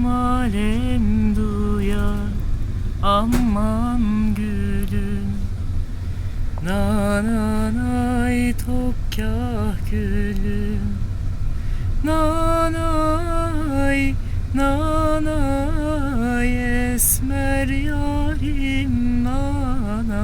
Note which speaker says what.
Speaker 1: alem duyar. Aman gülüm. Nananay topkah gülüm. Nanay Nanay esmer yarim. Nanay